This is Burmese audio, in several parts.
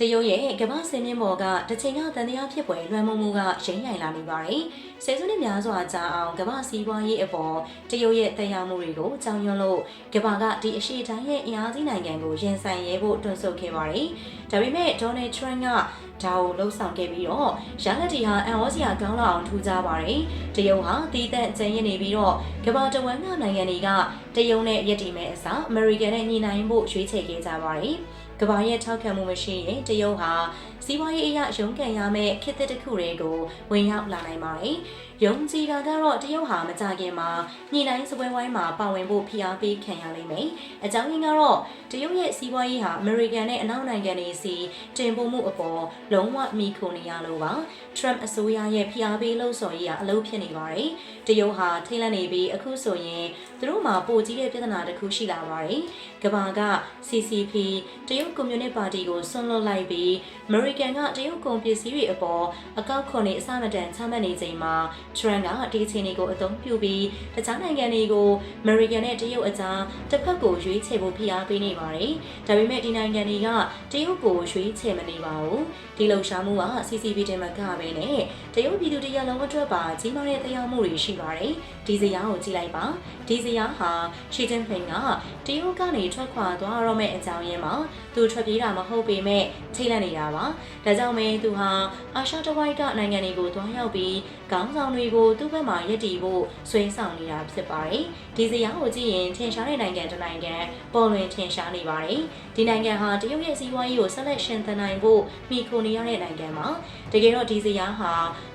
တရုတ်ရဲ့ကမ္ဘာစင်မြင့်ပေါ်ကတစ်ချိန်ကတန်တရားဖြစ်ပွဲလွှမ်းမိုးမှုကရိမ့်ရိုင်လာနေပါတယ်။ဆယ်စုနှစ်များစွာကြာအောင်ကမ္ဘာစီးပွားရေးအပေါ်တရုတ်ရဲ့တည်ရောက်မှုတွေကိုကြောင်းရွံ့လို့ကမ္ဘာကဒီအရှိတိုင်းရဲ့အင်အားကြီးနိုင်ငံကိုရင်ဆိုင်ရဲဖို့တွန်းဆုတ်ခဲ့ပါတယ်။ဒါပေမဲ့ဒေါ်နယ်ထရန့်ကဒါကိုလှုံ့ဆော်ခဲ့ပြီးတော့ရလဒ်တီဟာအန်ဝစီယာကောင်းလောက်အောင်ထူကြပါတယ်။တရုတ်ဟာတီးသက်ကျင်းရနေပြီးတော့ကမ္ဘာတဝန်းကနိုင်ငံတွေကတရုတ်နဲ့ယက်တီမဲ့အစားအမေရိကန်နဲ့ညီနိုင်ဖို့ရွေးချယ်ခဲ့ကြပါတယ်။ ကမ္ဘာရဲ့ထောက်ခံမှုမရှိရင်တရုတ်ဟာစီးပွားရေးအရရုန်းကန်ရမယ့်ခေတ်သစ်တစ်ခုတွေကိုဝင်ရောက်လာနိုင်ပါတယ်။ယုံကြည်တာကတော့တရုတ်ဟာမကြခင်မှာညီနိုင်စပွဲဝိုင်းမှာပါဝင်ဖို့ဖိအားပေးခံရလိမ့်မယ်။အကြောင်းရင်းကတော့တရုတ်ရဲ့စီးပွားရေးဟာအမေရိကန်နဲ့အနောက်နိုင်ငံတွေစီတင်ပို့မှုအပေါ်လုံးဝမိခိုနေရလို့ပါ။ Trump အစိုးရရဲ့ဖိအားပေးလှုံ့ဆော်ရေးကအလုပ်ဖြစ်နေပါတယ်။တရုတ်ဟာထိတ်လန့်နေပြီးအခုဆိုရင်သူတို့မှာပိုကြီးတဲ့ပြဿနာတစ်ခုရှိလာပါတယ်။ကမ္ဘာက CCP တရုတ်ကွန်မြူနစ်ပါတီကိုဆွန့်လွတ်လိုက်ပြီးအမေရိကန်ကတရုတ်ကုန်ပစ္စည်းတွေအပေါ်အကောက်ခွန်တွေအစမတန်ချမှတ်နေချိန်မှာ Trump ကဒီအခြေအနေကိုအသုံးပြုပြီးတခြားနိုင်ငံတွေကိုအမေရိကန်နဲ့တရုတ်အကြားတစ်ဖက်ကိုရွေးချယ်ဖို့ဖိအားပေးနေပါတယ်။ဒါပေမဲ့ဒီနိုင်ငံတွေကတရုတ်ကိုရွေးချယ်မနေပါဘူး။ဒီလှုပ်ရှားမှုက CCP တင်မကပဲနဲ့ တရုတ်ပြည်သူတရလုံးအတွက်ပါကြီးမားတဲ့တရားမှုတွေရှိပါတယ်။ဒီစရာကိုကြည့်လိုက်ပါ။ဒီစရာဟာရှီကျင်းဖင်ကတရုတ်ကနေထွက်ခွာသွားတော့မယ့်အကြောင်းရင်းမှာ သူထွက်ပြေးတာမဟုတ်ပေမဲ့ထိတ်လန့်နေတာပါ။ဒါကြောင့်မဲသူဟာအာရှတဝိုက်ကနိုင်ငံတွေကိုတွားရောက်ပြီးခေါင်းဆောင်တွေကိုသူ့ဘက်မှာယက်တီဖို့ဆွဲဆောင်နေတာဖြစ်ပါတယ်။ဒီစရာကိုကြည့်ရင်ထင်ရှားတဲ့နိုင်ငံတစ်နိုင်ငံပေါ်လွင်ထင်ရှားနေပါတယ်။ဒီနိုင်ငံဟာတရုတ်ရဲ့စီးပွားရေးကိုဆက်လက်ရှင်သန်နိုင်ဖို့မိခိုနေရတဲ့နိုင်ငံမှာတကယ်တော့ဒီစရာဟာ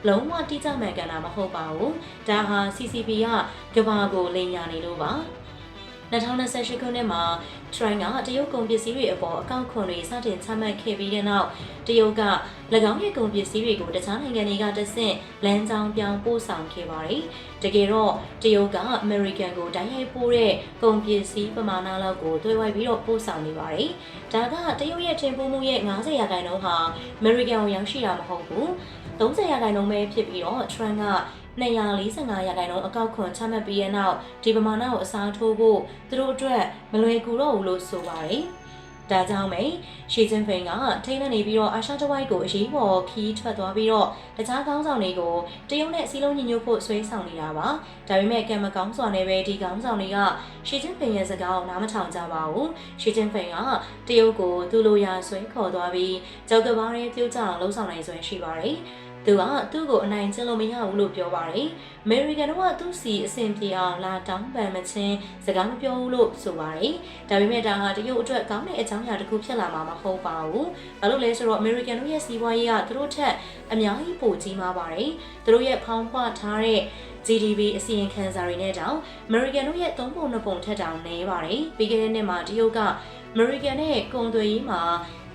လုံးဝတိကျမှန်ကန်တာမဟုတ်ပါဘူး။ဒါဟာ CCP ကကမ္ဘာကိုလိမ်ညာနေလို့ပါ။2028ခုနှစ်မှာ Trump ကတရုတ်ကုန်ပစ္စည်းတွေအပေါ်အကောင့်ခွန်တွေစတင်ချမှတ်ခဲ့ပြီးတဲ့နောက်တရုတ်က၎င်းရဲ့ကုန်ပစ္စည်းတွေကိုတခြားနိုင်ငံတွေကတဆင့်လမ်းကြောင်းပြောင်းပို့ဆောင်ခဲ့ပါတယ်။တကယ်တော့တရုတ်ကအမေရိကန်ကိုတိုင်းရိုက်ပို့တဲ့ကုန်ပစ္စည်းပမာဏလောက်ကိုတွဲဝိုက်ပြီးတော့ပို့ဆောင်နေပါတယ်။ဒါကတရုတ်ရဲ့တင်ပို့မှုရဲ့90ရာခိုင်နှုန်းဟာအမေရိကန်ကိုရောက်ရှိတာမဟုတ်ဘူး။30ရာခိုင်နှုန်းပဲဖြစ်ပြီးတော့ Trump က 245ရာခိုင်နှုန်းအကောက်ခွန်ချမှတ်ပြီးတဲ့နောက်ဒီပမာဏကိုအစားထိုးဖို့သူတို့အတွက်မလွယ်ကူတော့ဘူးလို့ဆိုပါတယ်။ဒါကြောင့်ပဲရှီကျင်းဖိန်ကထိန်းနေပြီးတော့အာရှတဝိုက်ကိုအရေးပေါ်ခီးထွက်သွားပြီးတော့တခြားကောင်းဆောင်တွေကိုတရုတ်နဲ့စီလုံးညီညွတ်ဖို့ဆွဲဆောင်နေတာပါ။ဒါပေမဲ့ကံမကောင်းစွာနဲ့ပဲဒီကောင်းဆောင်တွေကရှီကျင်းဖိန်ရဲ့စကားကိုနားမထောင်ကြပါဘူး။ရှီကျင်းဖိန်ကတရုတ်ကိုသူ့လိုရာဆွဲခေါ်သွားပြီးကြောက်ကဘာရဲပြုတ်ကြအောင်လှုံ့ဆော်နိုင်စွမ်းရှိပါတယ်။ သူကသူ့ကိုအနိုင်ကျင့်လို့မရဘူးလို့ပြောပါတယ်။အမေရိကန်တို့ကသူ့စီအဆင်ပြေအောင်လာတောင်းပန်မချင်းစကားမပြောဘူးလို့ဆိုပါတယ်။ဒါပေမဲ့ဒါဟာတရုတ်အတွက်ကောင်းတဲ့အကြောင်းအရာတစ်ခုဖြစ်လာမှာမဟုတ်ပါဘူး။ဘာလို့လဲဆိုတော့အမေရိကန်တို့ရဲ့စီးပွားရေးကသူတို့ထက်အများကြီးပိုကြီးမားပါတယ်။သူတို့ရဲ့ဖောင်းဖွထားတဲ့ GDP အစီရင်ခံစာတွေနဲ့တောင် American တို့ရဲ့၃ပုံ၂ပုံထက်တောင်နည်းပါတယ်။ပြီးခဲ့တဲ့နှစ်မှာတရုတ်က American နဲ့ကုန်သွယ်ရေးမှာ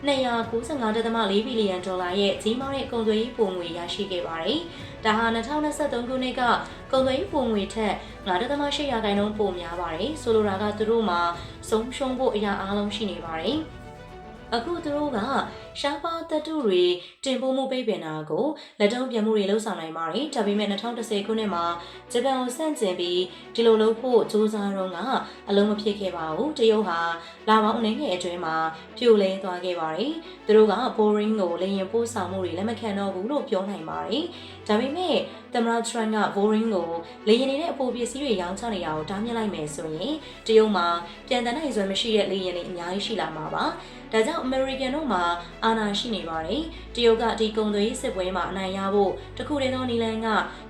295.4ဘီလီယံဒေါ်လာရဲ့ကြီးမားတဲ့ကုန်သွယ်ရေးပုံငွေရရှိခဲ့ပါတယ်။ဒါဟာ2023ခုနှစ်ကကုန်သွယ်ရေးပုံငွေထက်9.8ရာခိုင်နှုန်းပိုများပါတယ်။ဆိုလိုတာကသူတို့မှာဆုံးရှုံးဖို့အရာအလုံးရှိနေပါတယ်။ အခုသူတို့ကရှားပါးတပ်တုတွေတင်ပို့မှုပိတ်ပင်တာကိုလက်တုံးပြန်မှုတွေလှုပ်ဆောင်နိုင်ပါတယ်။ဒါပေမဲ့2010ခုနှစ်မှာဂျပန်ကိုဆန့်ကျင်ပြီးဒီလိုလုပ်ဖို့စူးစမ်းတော့ကအလုံးမဖြစ်ခဲ့ပါဘူး။တရုတ်ဟာလာပေါင်းအနေငယ်အတွင်းမှာပြိုလဲသွားခဲ့ပါတယ်။သူတို့က boring ကိုလေရင်ပို့ဆောင်မှုတွေလက်မခံတော့ဘူးလို့ပြောနိုင်ပါတယ်။ဒါပေမဲ့သမ္မတထရန့်က boring ကိုလေရင်နေတဲ့အပေါ်ပစ္စည်းတွေရောင်းချနေတာကိုတားမြစ်လိုက်မယ်ဆိုရင်တရုတ်မှာပြန်တန်းနိုင်စွမ်းမရှိတဲ့လေရင်တွေအများကြီးရှိလာမှာပါ။ ဒါကြောင့် American တို့မှာအာဏာရှိနေပါတယ်။တရုတ်ကဒီကုံသွေးစစ်ပွဲမှာအနိုင်ရဖို့တခုတည်းသောနီလန်က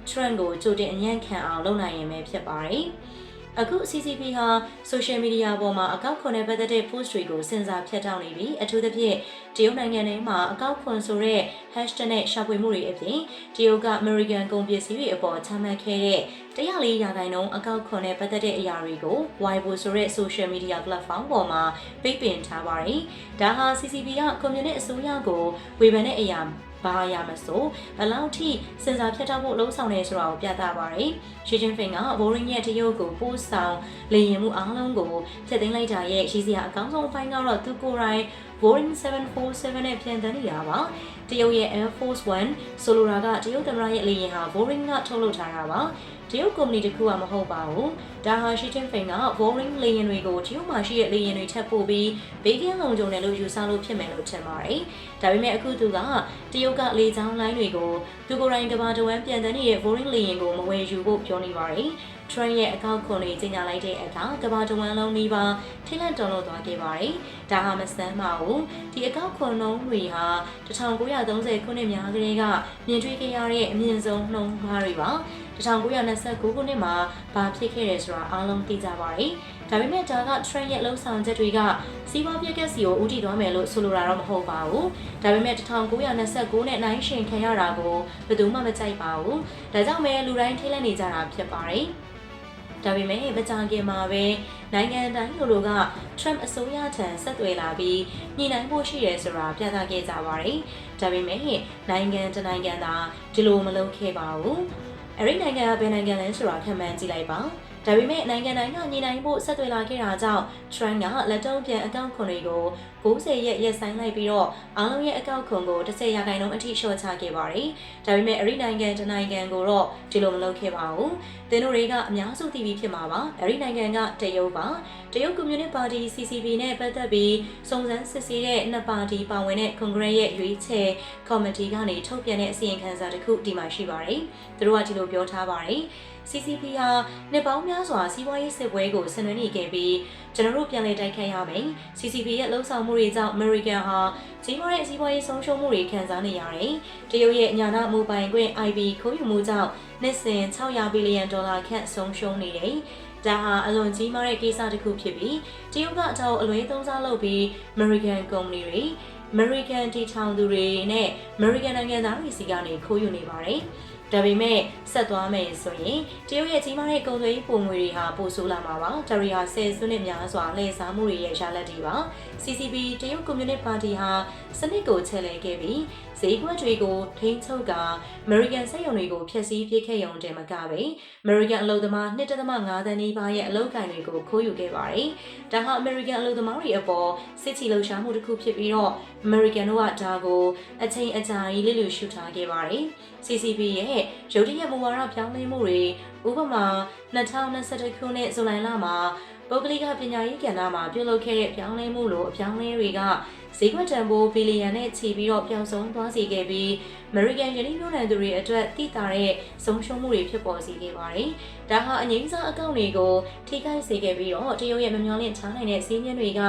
Trump ကိုကြိုတင်အညံ့ခံအောင်လုပ်နိုင်ရင်ပဲဖြစ်ပါတယ်။အခု CCP ဟာ social media ပေါ်မှာအကောက်ခွန်နဲ့ပတ်သက်တဲ့ post တွေကိုစင်စာဖြတ်တောက်နေပြီးအထူးသဖြင့် တရုတ်နိုင်ငံထဲမှာအကောက်ခွန်ဆိုတဲ့ hashtag နဲ့ရှာဖွေမှုတွေအပြင်တရုတ်က American ကုန်ပစ္စည်းတွေအပေါ်ချမှတ်ခဲ့တဲ့တရားလေးရာခိုင်နှုန်းအကောက်ခွန်နဲ့ပတ်သက်တဲ့အရာတွေကို Weibo ဆိုတဲ့ social media platform ပေါ်မှာပိတ်ပင်ထားပါတယ်။ဒါဟာ CCP ကကွန်မြူနစ်အစိုးရကိုဝေဖန်တဲ့အရာဘာရမဆိုဘလောက်ထိစင်စာဖြတ်တောက်ဖို့လှုံ့ဆော်နေဆိုတာကိုပြသပါတယ်။ရှီကျင်းဖင်ကဘိုရင်းရဲ့တရုတ်ကိုပို့ဆောင်လေရင်မှုအားလုံးကိုဖျက်သိမ်းလိုက်တာရဲ့ရည်စရာအကောင်းဆုံးအပိုင်းကတော့သူကိုယ်တိုင် Boring 747နဲ့ပြန်တန်းနေတာပါတရုတ်ရဲ့ရဲ့ Air Force One ဆိုလိုတာကတရုတ်သမ္မတရဲ့လေယာဉ်ဟာ Boeing ကထုတ်လုပ်ထားတာပါတရုတ်ကုမ္ပဏီတစ်ခုကမဟုတ်ပါဘူးဒါဟာရှီချင်းဖိန်က Boeing လေယာဉ်တွေကိုတရုတ်မှာရှိတဲ့လေယာဉ်တွေထပ်ပို့ပြီးဘေးကင်းလုံခြုံတယ်လို့ယူဆလို့ဖြစ်မယ်လို့ထင်ပါတယ်ဒါပေမဲ့အခုသူကတရုတ်ကလေကြောင်းလိုင်းတွေကိုသူကိုယ်တိုင်ကဘာတဝမ်းပြန်တဲ့နေတဲ့ Boeing လေယာဉ်ကိုမဝယ်ယူဖို့ပြောနေပါတယ် ထရန့်ရဲ့အကောက်ခွန်တွေကြီးညာလိုက်တဲ့အခါကဘာတဝမ်းလုံးနီးပါးထိလန့်တော်လို့သွားခဲ့ပါတယ်။ဒါဟာမဆန်းပါဘူး။ဒီအကောက်ခွန်နှုန်းတွေဟာ1930ခုနှစ်များကလေးကမြင်တွေ့ခဲ့ရတဲ့အမြင့်ဆုံးနှုန်းမားတွေပါ။1929ခုနှစ်မှာဘာဖြစ်ခဲ့တယ်ဆိုတာအားလုံးသိကြပါတယ်။ဒါပေမဲ့ဒါက trend ရဲ့လှုပ်ဆောင်ချက်တွေကစီးပွားပြက်ကက်စီကိုဦးတည်သွားမယ်လို့ဆိုလိုတာတော့မဟုတ်ပါဘူး။ဒါပေမဲ့1929နဲ့နိုင်ရှင်ခံရတာကိုဘယ်သူမှမကြိုက်ပါဘူး။ဒါကြောင့်ပဲလူတိုင်းထိလန့်နေကြတာဖြစ်ပါတယ်။ ဒါပေမဲ့မကြာခင်မှာပဲနိုင်ငံတိုင်းလူလူက Trump အစိုးရထံဆက်သွယ်လာပြီးညှိနှိုင်းဖို့ရှိတယ်ဆိုတာပြသခဲ့ကြပါတယ်။ဒါပေမဲ့နိုင်ငံတနိုင်ငံသာဒီလိုမလုပ်ခဲ့ပါဘူး။အဲ့ဒီနိုင်ငံကဘယ်နိုင်ငံလဲဆိုတာခံမှန်းကြည့်လိုက်ပါ။ ဒါပေမဲ့နိုင်ငံတိုင်းကညီနိုင်ဖို့ဆက်သွယ်လာခဲ့တာကြောင့် Trump ကလက်တုံးပြန်အကောင့်ခွန်တွေကို90ရက်ရက်ဆိုင်လိုက်ပြီးတော့အားလုံးရဲ့အကောင့်ခွန်ကို10ရာခိုင်နှုန်းအထိလျှော့ချခဲ့ပါတယ်။ဒါပေမဲ့အဲ့ဒီနိုင်ငံတနိုင်ငံကိုတော့ဒီလိုမလုပ်ခဲ့ပါဘူး။သင်တို့တွေကအများစုသိပြီးဖြစ်မှာပါ။အဲ့ဒီနိုင်ငံကတရုတ်ပါ။တရုတ်ကွန်မြူနစ်ပါတီ CCP နဲ့ပတ်သက်ပြီးစုံစမ်းစစ်ဆေးတဲ့နှစ်ပါတီပါဝင်တဲ့ကွန်ဂရက်ရဲ့ရွေးချယ်ကော်မတီကနေထုတ်ပြန်တဲ့အစီရင်ခံစာတစ်ခုဒီမှာရှိပါတယ်။သူတို့ကဒီလိုပြောထားပါတယ်။ CCP ဟာနှစ်ပေါင်းများစွာစီးပွားရေးစစ်ပွဲကိုဆင်နွှဲနေခဲ့ပြီးကျွန်တော်တို့ပြန်လည်တိုက်ခိုက်ရမယ်။ CCP ရဲ့လှုံ့ဆော်မှုတွေကြောင့် American ဟာကြီးမားတဲ့စီးပွားရေးဆုံးရှုံးမှုတွေခံစားနေရတယ်။တရုတ်ရဲ့ညာနာမိုဘိုင်ခွင့် IP ခိုးယူမှုကြောင့်နှစ်စဉ်600ဘီလီယံဒေါ်လာခန့်ဆုံးရှုံးနေတယ်။ဒါဟာအလွန်ကြီးမားတဲ့ကိစ္စတစ်ခုဖြစ်ပြီးတရုတ်ကအကြောင်းအလွဲသုံးစားလုပ်ပြီး American ကုမ္ပဏီတွေ American တီထောင်သူတွေနဲ့ American နိုင်ငံသားတွေစီကနေခိုးယူနေပါတယ်။ ဒါပေမဲ့ဆက်သွားမယ်ဆိုရင်တရုတ်ရဲ့ကြီးမားတဲ့ကုန်သွယ်ရေးပုံငွေတွေဟာပိုဆိုးလာမှာပါဒါရီဟာဆယ်စုနှစ်များစွာလှည့်စားမှုတွေရဲ့ရလဒ်တွေပါ CCP တရုတ်ကွန်မြူနစ်ပါတီဟာစနစ်ကိုချဲ့လဲခဲ့ပြီးဈေးကွက်တွေကိုထိန်းချုပ်ကာအမေရိကန်စက်ရုံတွေကိုဖျက်ဆီးပစ်ခဲ့ရုံတင်မကပဲအမေရိကန်အလုပ်သမား1.5သန်းနီးပါးရဲ့အလုပ်ကိုင်တွေကိုခိုးယူခဲ့ပါတယ်။ဒါဟာအမေရိကန်အလုပ်သမားတွေအပေါ်စစ်ချီလှုပ်ရှားမှုတစ်ခုဖြစ်ပြီးတော့အမေရိကန်တို့ကဒါကိုအချိန်အကြာကြီးလစ်လျူရှုထားခဲ့ပါတယ်။ CCP ရဲ့ရုတ်တရက်မူဝါဒပြောင်းလဲမှုတွေဥပမာ2021ခုနှစ်ဇူလိုင်လမှာပုဂ္ဂလိကပညာရေးကဏ္ဍမှာပြုလုပ်ခဲ့တဲ့ပြောင်းလဲမှုလိုအပြောင်းလဲတွေက ဈေးကွက်တန်ဖိုးဘီလီယံနဲ့ချီပြီးတော့ပျောက်ဆုံးသွားစေခဲ့ပြီး American ယင်းနှိမ့်နှံသူတွေအတွက်တိတာတဲ့ဆုံးရှုံးမှုတွေဖြစ်ပေါ်စေခဲ့ပါတယ်။ဒါဟာအငိမ့်စားအကောင့်တွေကိုထိခိုက်စေခဲ့ပြီးတော့တရုတ်ရဲ့မမျှော်လင့်ချနိုင်တဲ့စီးမြင်တွေက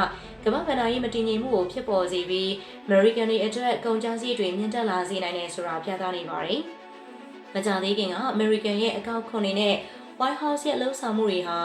ကမ္ဘာဗဏ္ဍာရေးမတည်ငြိမ်မှုကိုဖြစ်ပေါ်စေပြီး American တွေအတွက်ကုန်ကျစရိတ်တွေမြင့်တက်လာစေနိုင်တယ်ဆိုတာပြသနေပါတယ်။မကြသေးခင်က American ရဲ့အကောင့်ခွန်တွေနဲ့ White House ရဲ့လှုပ်ဆောင်မှုတွေဟာ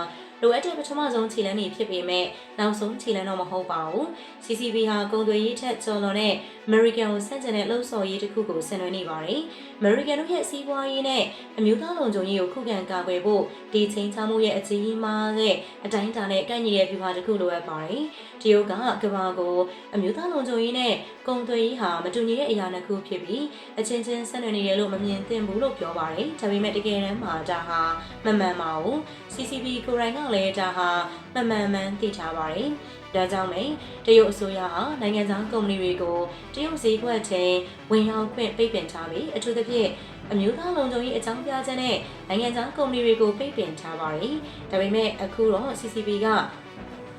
လိုအပ်တဲ့ပထမဆုံးခြေလှမ်းတွေဖြစ်ပေမဲ့နောက်ဆုံးခြေလှမ်းတော့မဟုတ်ပါဘူး CCP ဟာကုန်သွယ်ရေးထက်ကျော်လွန်တဲ့ American ကိုဆန့်ကျင်တဲ့လှုပ်ဆော်ရေးတစ်ခုကိုဆင်နွှဲနေပါတယ် American တို့ရဲ့စီးပွားရေးနဲ့အမျိုးသားလုံခြုံရေးကိုခုခံကာကွယ်ဖို့ဒီချင်းချမှုရဲ့အကြီးမားတဲ့အတိုင်းအတာနဲ့ကိုက်ညီတဲ့ပြပါတစ်ခုလိုအပ်ပါတယ်တရုတ်ကကမ္ဘာကိုအမျိုးသားလုံခြုံရေးနဲ့ကုန်သွယ်ရေးဟာမတူညီတဲ့အရာတစ်ခုဖြစ်ပြီးအချင်းချင်းဆက်နွယ်နေတယ်လို့မမြင်သင့်ဘူးလို့ပြောပါတယ်ဒါပေမဲ့တကယ်တမ်းမှာဒါဟာမမှန်ပါဘူး CCP ကိုရိုင်းကလည်းဒါဟာမမှန်မှန်သိထားပါတယ်။ဒါကြောင့်ပဲတရုတ်အစိုးရဟာနိုင်ငံသားကုမ္ပဏီတွေကိုတရုတ်ဈေးကွက်ထဲဝင်ရောက်ခွင့်ပိတ်ပင်ထားပြီးအထူးသဖြင့်အမျိုးသားလုံခြုံရေးအကြောင်းပြချက်နဲ့နိုင်ငံသားကုမ္ပဏီတွေကိုပိတ်ပင်ထားပါတယ်။ဒါပေမဲ့အခုတော့ CCP က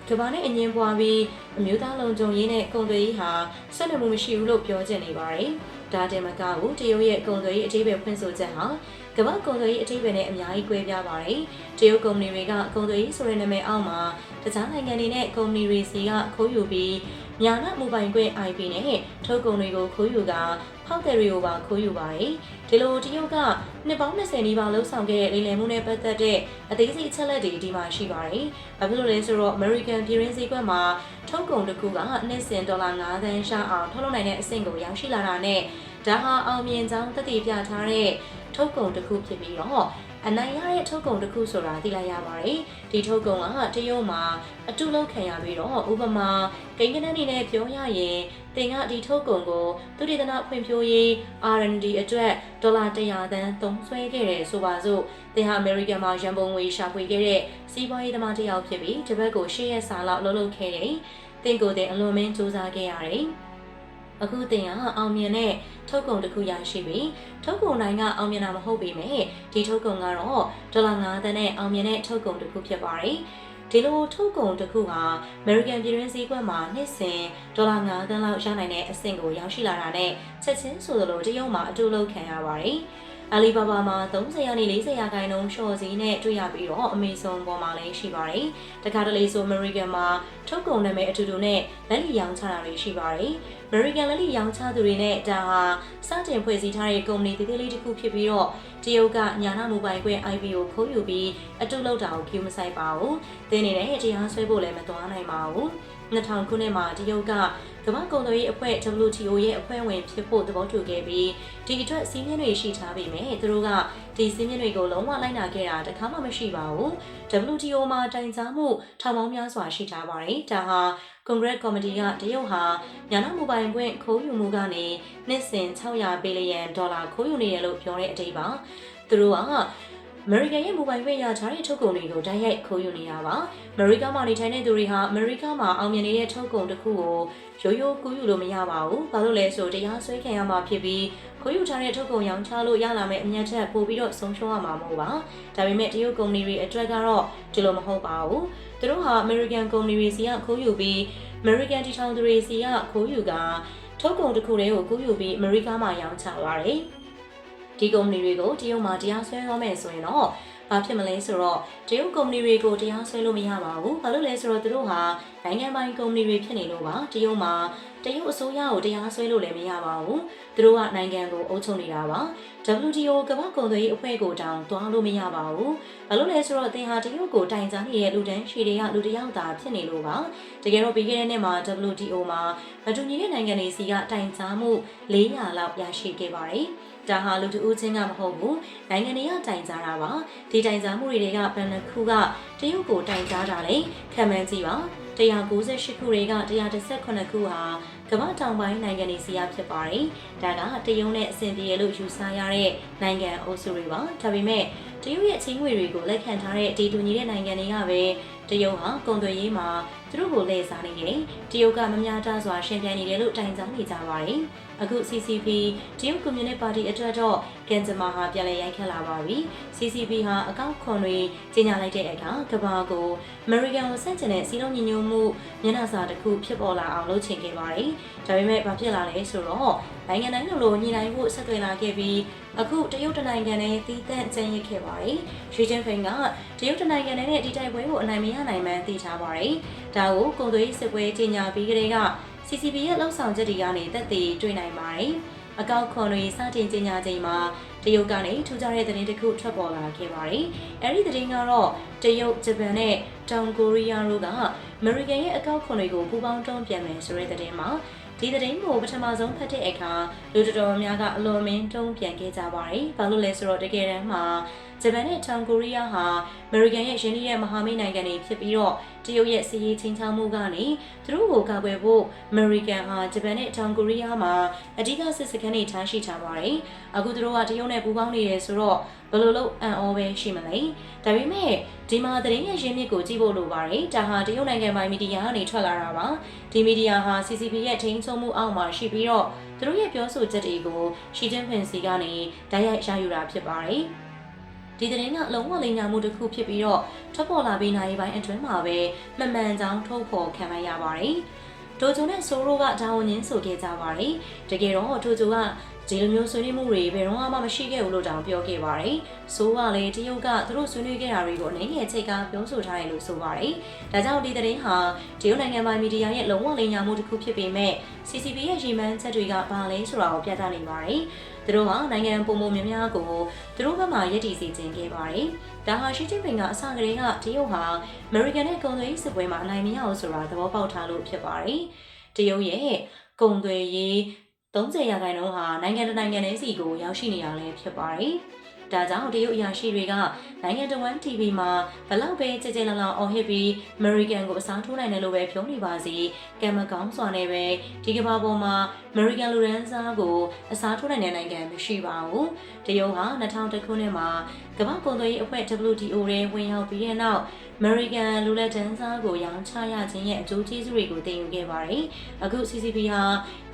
ကမ္ဘာနဲ့အငင်းပွားပြီးအမျိုးသားလုံခြုံရေးနဲ့ကုန်သွယ်ရေးဟာဆက်နွယ်မှုမရှိဘူးလို့ပြောချင်နေပါတယ်။ဒါတင်မကဘူးတရုတ်ရဲ့ကုန်သွယ်ရေးအသေးပဲဖွင့်ဆိုချက်ဟာကမ္ဘာကုန်သွယ်ရေးအထိပ္ပယ်နဲ့အများကြီးကွဲပြားပါတယ်။တရုတ်ကုမ္ပဏီတွေကကုန်သွယ်ရေးဆိုတဲ့နာမည်အောက်မှာတခြားနိုင်ငံတွေနဲ့ကုမ္ပဏီတွေစီကခိုးယူပြီး ညာနာမိုဘိုင်ကွဲ IP နဲ့ထုတ်ကုန်တွေကိုခိုးယူကဖောက်တယ်တွေကိုပါခိုးယူပါတယ်။ဒီလိုတရုတ်ကနှစ်ပေါင်း20နီးပါးလှုပ်ဆောင်ခဲ့တဲ့လိမ်လည်မှုနဲ့ပတ်သက်တဲ့အသေးစိတ်ချက်လက်တွေဒီမှာရှိပါတယ်။ဘာဖြစ်လို့လဲဆိုတော့ American ပြည်ရင်းစည်းကွက်မှာထုတ်ကုန်တစ်ခုကနှစ်စဉ်ဒေါ်လာ9သန်းရှာအောင်ထုတ်လုပ်နိုင်တဲ့အဆင့်ကိုရောက်ရှိလာတာနဲ့ဒါဟာအောင်မြင်ကြောင်းသက်သေပြထားတဲ့ထုတ်ကုန်တစ်ခုဖြစ်ပြီးတော့ အနိုင်ရတဲ့ထုတ်ကုန်တစ်ခုဆိုတာသိလိုက်ရပါတယ်ဒီထုတ်ကုန်ကတရုတ်မှာအတုလောက်ခံရပြီးတော့ဥပမာကိန်းကနန်းနေနဲ့ပြောရရင်သင်ကဒီထုတ်ကုန်ကိုသူတေသနာဖွံ့ဖြိုးရေး R&D အတွက်ဒေါ်လာ100သန်းသုံးစွဲခဲ့တယ်ဆိုပါစို့သင်ဟာအမေရိကန်မှာရန်ပုံငွေရှာဖွေခဲ့တဲ့စီးပွားရေးသမားတစ်ယောက်ဖြစ်ပြီးတပတ်ကို၈ရက်စာလောက်လှုပ်လှုပ်ခဲ့တယ်သင်ကိုယ်တင်အလွန်မင်းစူးစမ်းခဲ့ရတယ် အခုတင်ကအောင်မြင်တဲ့ထုတ်ကုန်တစ်ခုရရှိပြီထုတ်ကုန်တိုင်းကအောင်မြင်တာမဟုတ်ပေမဲ့ဒီထုတ်ကုန်ကတော့ဒေါ်လာ9သန်းနဲ့အောင်မြင်တဲ့ထုတ်ကုန်တစ်ခုဖြစ်ပါတယ်ဒီလိုထုတ်ကုန်တစ်ခုဟာ American ပြည်တွင်းစည်းကွက်မှာနှစ်စဉ်ဒေါ်လာ9သန်းလောက်ရနိုင်တဲ့အဆင့်ကိုရောက်ရှိလာတာနဲ့ချက်ချင်းဆိုသလိုတရုတ်မှာအတူလုပ်ခံရပါတယ်။ အလီဘာဘာမှာ30ရာနေ40ရာခိုင်နှုန်းရှော့ဈေးနဲ့တွေ့ရပြီးတော့အမေဇုံပေါ်မှာလည်းရှိပါတယ်။တခါတလေဆို American မှာထုတ်ကုန်နာမည်အတူတူနဲ့လက်လီရောင်းချတာတွေရှိပါတယ်။ American လက်လီရောင်းချသူတွေနဲ့ဒါဟာစတင်ဖွဲ့စည်းထားတဲ့ကုမ္ပဏီသေးသေးလေးတစ်ခုဖြစ်ပြီးတော့တရုတ်ကညာနာမိုဘိုင်ကွဲ IP ကိုခိုးယူပြီးအတုလောက်တာကို queue မဆိုင်ပါဘူး။တင်းနေတဲ့တရားဆွဲဖို့လည်းမသွားနိုင်ပါဘူး။ 2000ခုနှစ်မှာတရုတ်ကကမ္ဘာကုန်သွယ်ရေးအဖွဲ့ WTO ရဲ့အဖွဲ့ဝင်ဖြစ်ဖို့သဘောတူခဲ့ပြီးဒီအတွက်စီးမြင့်တွေရှိထားပေမဲ့သူတို့ကဒီစီးမြင့်တွေကိုလုံးဝလိုက်နာခဲ့တာတခါမှမရှိပါဘူး WTO မှာတိုင်ကြားမှုထောင်ပေါင်းများစွာရှိထားပါတယ်ဒါဟာ Congress Committee ကတရုတ်ဟာညာနာမိုဘိုင်ခွင့်ခိုးယူမှုကနေနှစ်စဉ်600ဘီလီယံဒေါ်လာခိုးယူနေတယ်လို့ပြောတဲ့အတိတ်ပါသူတို့က အမေရိကန်ရဲ့မိုဘိုင်ခွင့်ရထားတဲ့ထုတ်ကုန်တွေကိုတိုက်ရိုက်ခိုးယူနေတာပါ။အမေရိကမှာနေထိုင်တဲ့သူတွေဟာအမေရိကမှာအောင်မြင်နေတဲ့ထုတ်ကုန်တစ်ခုကိုရိုးရိုးကူးယူလို့မရပါဘူး။ဘာလို့လဲဆိုတရားစွဲခံရမှာဖြစ်ပြီးခိုးယူထားတဲ့ထုတ်ကုန်ရောင်းချလို့ရလာမယ့်အမြတ်ထက်ပိုပြီးတော့ဆုံးရှုံးရမှာမဟုတ်ပါ။ဒါပေမဲ့တရုတ်ကုမ္ပဏီတွေအတွက်ကတော့ဒီလိုမဟုတ်ပါဘူး။သူတို့ဟာအမေရိကန်ကုမ္ပဏီတွေစီကခိုးယူပြီးအမေရိကန်တီထောင်သူတွေစီကခိုးယူကထုတ်ကုန်တစ်ခုတည်းကိုကူးယူပြီးအမေရိကမှာရောင်းချပါတယ်။ ဒီကုမ္ပဏီတွေကိုတရုတ်မှာတရားစွဲရမယ်ဆိုရင်တော့ဘာဖြစ်မလဲဆိုတော့တရုတ်ကုမ္ပဏီတွေကိုတရားစွဲလို့မရပါဘူး။ဘာလို့လဲဆိုတော့သူတို့ဟာနိုင်ငံပိုင်ကုမ္ပဏီတွေဖြစ်နေလို့ပါ။တရုတ်မှာတရုတ်အစိုးရကိုတရားစွဲလို့လည်းမရပါဘူး။သူတို့ကနိုင်ငံကိုအုပ်ချုပ်နေတာပါ။ WTO ကမ္ဘာကုန်သွယ်ရေးအဖွဲ့ကိုတောင်တွားလို့မရပါဘူး။ဘာလို့လဲဆိုတော့သင်ဟာတရုတ်ကိုတိုင်ကြားနေတဲ့လူတန်းရှည်တွေကလူတယောက်သာဖြစ်နေလို့ပါ။တကယ်တော့ပြီးခဲ့တဲ့နှစ်မှာ WTO မှာမတူညီတဲ့နိုင်ငံတွေစီကတိုင်ကြားမှု400လောက်ရရှိခဲ့ပါတယ်။ ဒါဟာလူတဦးချင်းကမဟုတ်ဘူးနိုင်ငံတွေကတိုင်ကြားတာပါဒီတိုင်ကြားမှုတွေကဘယ်နှခုကတရုတ်ကိုတိုင်ကြားတာလဲခံမှန်းကြည့်ပါ198ခုတွေက118ခုဟာကမ္ဘာတောင်ပိုင်းနိုင်ငံတွေစီရဖြစ်ပါတယ်။ဒါကတရုတ်နဲ့အဆင်ပြေလို့ယူဆရတဲ့နိုင်ငံအုပ်စုတွေပါ။ဒါပေမဲ့တရုတ်ရဲ့ချင်းငွေတွေကိုလက်ခံထားတဲ့ဒီတူညီတဲ့နိုင်ငံတွေကပဲတရုတ်ဟာကုန်သွယ်ရေးမှာသူတို့ကိုလဲစားနေတယ်။တရုတ်ကမများတာစွာရှင်ပြိုင်နေတယ်လို့တိုင်ကြားနေကြပါတယ်။အခု CCP တရုတ်ကွန်မြူနစ်ပါတီအတွက်တော့ကန်ဇမာဟာပြန်လည်ရိုက်ခတ်လာပါပြီ CCP ဟာအကောင့်ခွန်တွေကြီးညာလိုက်တဲ့အခါကဘာကို American ကိုဆန့်ကျင်တဲ့စီးလုံးညီညွတ်မှုမျက်နှာစာတစ်ခုဖြစ်ပေါ်လာအောင်လုပ်ချင်ခဲ့ပါတယ်ဒါပေမဲ့ဘာဖြစ်လာလဲဆိုတော့နိုင်ငံတိုင်းလိုညီနိုင်ဖို့ဆက်သွယ်လာခဲ့ပြီးအခုတရုတ်တနိုင်ငံနဲ့သီးသန့်ကျန်းရစ်ခဲ့ပါတယ်။ရှီကျင်းဖိန်ကတရုတ်တနိုင်ငံနဲ့ဒီတိုက်ပွဲကိုအနိုင်မရနိုင်မှန်းသိထားပါတယ်။ဒါကိုကုန်သွယ်ရေးစစ်ပွဲကြီးညာပြီးကလေးက CCP ရဲ့လှုပ်ဆောင်ချက်တွေကနေသက်သေတွေ့နိုင်ပါတယ်။အကောက်ခွန်တွေစတင်ကြေညာချိန်မှာတရုတ်ကနေထူးခြားတဲ့သတင်းတစ်ခုထွက်ပေါ်လာခဲ့ပါတယ်။အဲဒီသတင်းကတော့တရုတ်၊ဂျပန်နဲ့တောင်ကိုရီးယားတို့ကအမေရိကန်ရဲ့အကောက်ခွန်တွေကိုပူးပေါင်းတုံ့ပြန်မယ်ဆိုတဲ့သတင်းမှာဒီသတင်းကိုပထမဆုံးဖတ်တဲ့အခါလူတော်တော်များကအလွန်မင်းတုံ့ပြန်ခဲ့ကြပါတယ်။ဘာလို့လဲဆိုတော့တကယ်တမ်းမှာ ဂျပန်နဲ့တောင်ကိုရီးယားဟာအမေရိကန်ရဲ့ရင်းနှီးတဲ့မဟာမိတ်နိုင်ငံတွေဖြစ်ပြီးတော့တရုတ်ရဲ့စီးရေးချင်းချောင်းမှုကနေသူတို့ကိုကာကွယ်ဖို့အမေရိကန်ဟာဂျပန်နဲ့တောင်ကိုရီးယားမှာအဓိကစစ်စခန်းတွေထားရှိထားပါတယ်။အခုသူတို့ကတရုတ်နဲ့ပူးပေါင်းနေတယ်ဆိုတော့ဘယ်လိုလုပ်အံ့ဩပဲရှိမလဲ။ဒါပေမဲ့ဒီမှာသတင်းရဲ့ရင်းမြစ်ကိုကြည့်ဖို့လိုပါတယ်။ဒါဟာတရုတ်နိုင်ငံပိုင်မီဒီယာကနေထွက်လာတာပါ။ဒီမီဒီယာဟာ CCP ရဲ့ထိန်းချုပ်မှုအောက်မှာရှိပြီးတော့သူတို့ရဲ့ပြောဆိုချက်တွေကိုရှီတင်ဖင်စီကနေတိုက်ရိုက်ရယူတာဖြစ်ပါတယ်။ ဒီသတင်းကလုံးဝလိမ်ညာမှုတစ်ခုဖြစ်ပြီးတော့ထွက်ပေါ်လာပြီးနိုင်ပိုင်းအတွင်းမှာပဲမှန်မှန်ကြောင်းထုတ်ဖော်ခံလိုက်ရပါတယ်။ဒိုဂျိုနဲ့ဆိုရိုကဒါဝန်ရင်းဆိုခဲ့ကြပါတယ်။တကယ်တော့ဒိုဂျိုက ဒီလိုမျိုးဆွေးနွေးမှုတွေဘယ်တော့မှမရှိခဲ့ဘူးလို့တောင်ပြောခဲ့ပါတယ်။ဆိုးကလည်းတရုတ်ကသူတို့ဆွေးနွေးခဲ့တာတွေကိုအနေနဲ့ချိတ်ကပြောဆိုထားတယ်လို့ဆိုပါတယ်။ဒါကြောင့်ဒီသတင်းဟာတရုတ်နိုင်ငံပိုင်မီဒီယာရဲ့လုံးဝလိမ်ညာမှုတစ်ခုဖြစ်ပေမဲ့ CCP ရဲ့ရည်မှန်းချက်တွေကဘာလဲဆိုတာကိုပြသနေပါတယ်။သူတို့ဟာနိုင်ငံပုံပုံများများကိုသူတို့ဘက်မှရည်တည်စေခြင်းခဲ့ပါတယ်။ဒါဟာရှီကျင်းပင်ကအစကတည်းကတရုတ်ဟာ American နဲ့ကုန်သွယ်ရေးစစ်ပွဲမှာအနိုင်မရအောင်ဆိုတာသဘောပေါက်ထားလို့ဖြစ်ပါတယ်။တရုတ်ရဲ့ကုန်သွယ်ရေး 30ရာခိုင်နှုန်းဟာနိုင်ငံတကာနိုင်ငံတွေစီကိုရောက်ရှိနေရလဲဖြစ်ပါတယ်။ဒါကြောင့်တရုတ်အရာရှိတွေကနိုင်ငံတော်ဝန် TV မှာဘလောက်ပဲကြဲကြဲလောင်လောင်အော်ဟစ်ပြီး American ကိုအစားထိုးနိုင်တယ်လို့ပဲပြောနေပါစီကံမကောင်းစွာနဲ့ပဲဒီကမ္ဘာပေါ်မှာ American လူရန်စားကိုအစားထိုးနိုင်တဲ့နိုင်ငံမရှိပါဘူးတရုတ်ဟာ2000ခုနှစ်မှာကမ္ဘာကုန်သွယ်ရေးအဖွဲ့ WTO ရဲ့ဝင်ရောက်ပြီးတဲ့နောက် American လူလက်တန်းစားကိုရောင်းချရခြင်းရဲ့အကျိုးကျေးဇူးတွေကိုသိယူခဲ့ပါတယ်။အခု CCP ဟာ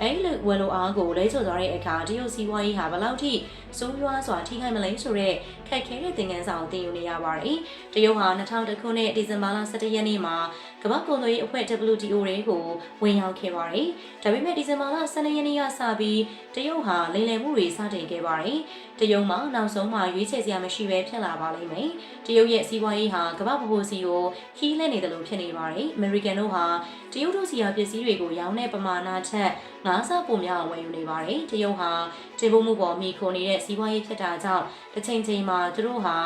အဲ့ဒီဝယ်လိုအားကိုလဲကျော်သွားတဲ့အခါတရုတ်စီးပွားရေးဟာဘယ်လောက်ထိဆိုးရွားစွာထိခိုက်မလဲဆိုတော့ခက်ခဲတဲ့သင်ခန်းစာကိုသိယူနေရပါတယ်။တရုတ်ဟာ2000ခုနှစ်ဒီဇင်ဘာလ17ရက်နေ့မှာ ကမ္ဘာ့ကုန်သွယ်ရေးအဖွဲ့ WTO တွေကိုဝင်ရောက်ခဲ့ပါတယ်။ဒါပေမဲ့ဒီဇင်ဘာလ12ရက်နေ့ကစပြီးတရုတ်ဟာလိမ်လည်မှုတွေစတင်ခဲ့ပါတယ်။တရုတ်မှာနောက်ဆုံးမှာရွေးချယ်စရာမရှိဘဲဖြစ်လာပါလိမ့်မယ်။တရုတ်ရဲ့စီးပွားရေးဟာကမ္ဘာ့ဗဟိုစီကိုခီးလဲနေတယ်လို့ဖြစ်နေပါတယ်။ American တို့ဟာတရုတ်တို့စီယာပစ္စည်းတွေကိုရောင်းတဲ့ပမာဏချက်ငါးဆပိုများဝယ်ယူနေပါတယ်။တရုတ်ဟာတင်ပို့မှုပေါ်မိခိုနေတဲ့စီးပွားရေးဖြစ်တာကြောင့်တစ်ချိန်ချိန်မှာသူတို့ဟာ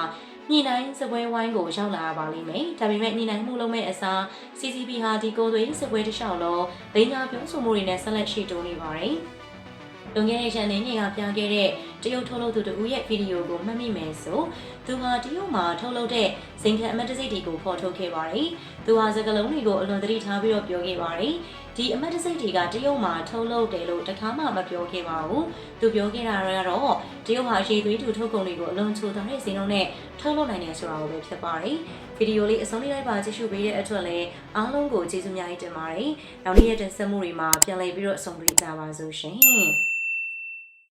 ညှိနှိုင်းစပွဲဝိုင်းကိုရောက်လာပါလိမ့်မယ်။ဒါပေမဲ့ညှိနှိုင်းမှုလုပ်မဲ့အစား CCP ဟာဒီကိုယ်သွေးစပွဲတစ်လျှောက်လုံးလိန်ညာပြောဆိုမှုတွေနဲ့ဆက်လက်ရှိတိုးနေပါတယ်။လွန်ခဲ့တဲ့ရန်နေညကပြခဲ့တဲ့တရုတ်ထုတ်လုပ်သူတူရဲ့ဗီဒီယိုကိုမှတ်မိမယ်ဆိုသူဟာတရုတ်မှာထုတ်လုပ်တဲ့ဇင်ခံအမတ်တစိတ်တွေကိုဖော်ထုတ်ခဲ့ပါတယ်။သူဟာစကလုံးတွေကိုအလွန်သတိထားပြီးတော့ပြောခဲ့ပါတယ်။ ဒီအမတ်တစိတ်တွေကတရုတ်မှာထုတ်လုပ်တယ်လို့တခါမှမပြောခဲ့ပါဘူး။သူပြောခဲ့တာကတော့တရုတ်ဟာရေသွေးတူထုတ်ကုန်တွေကိုအလွန်ချိုးသားတဲ့ဇင်လုံးနဲ့ထုတ်လုပ်နိုင်တယ်ဆိုတာကိုပဲဖြစ်ပါတယ်။ဗီဒီယိုလေးအဆုံးလေးလိုက်ပါကြည့်ရှုပေးတဲ့အတွက်လည်းအားလုံးကိုကျေးဇူးများကြီးတင်ပါတယ်။နောက်နေ့ရက်တင်ဆက်မှုတွေမှာပြန်လည်ပြီးတော့အဆုံးတွေ့ကြပါစို့ရှင်။